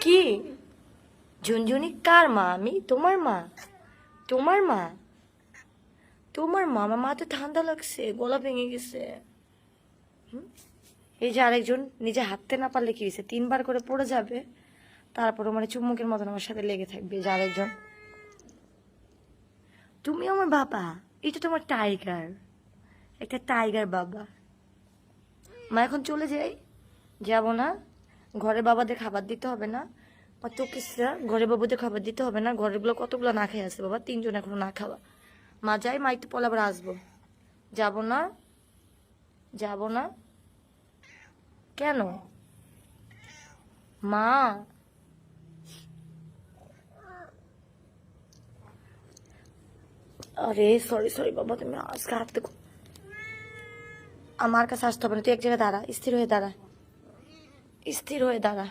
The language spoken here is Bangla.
কি? ঝুনঝুনি কার মা আমি? তোমার মা? তোমার মা? তোমার মা, আমার মা তো ঠান্ডা লাগছে, গলা ভেঙে গেছে? এই যে আরেকজন নিজে হাঁটতে না পারলে কি হয়েছে? তিনবার করে পড়ে যাবে, তারপরে মানে চুম্বকের মতন আমার সাথে লেগে থাকবে যে আরেকজন। তুমি আমার বাবা, এটা তোমার টাইগার একটা টাইগার বাবা। মা, এখন চলে যাই? যাব না? ঘরে বাবাদের খাবার দিতে হবে না। অত কিসরা ঘরে বাবুদের খাবার দিতে হবে না। ঘরেগুলো কতগুলো না খেয়ে আছে বাবা? তিনজন এখনও না খাওয়া। মা যাই, মা একটু পরে আবার আসব। যাব না? যাব না? কেন? মা! আরে সরি সরি বাবা, তুমি আজকে হাঁটতে আমার কাছে আসতে হবে না। তুই এক জায়গায় দাঁড়া, স্থির হয়ে দাঁড়া। স্থির হয়ে দাঁড়া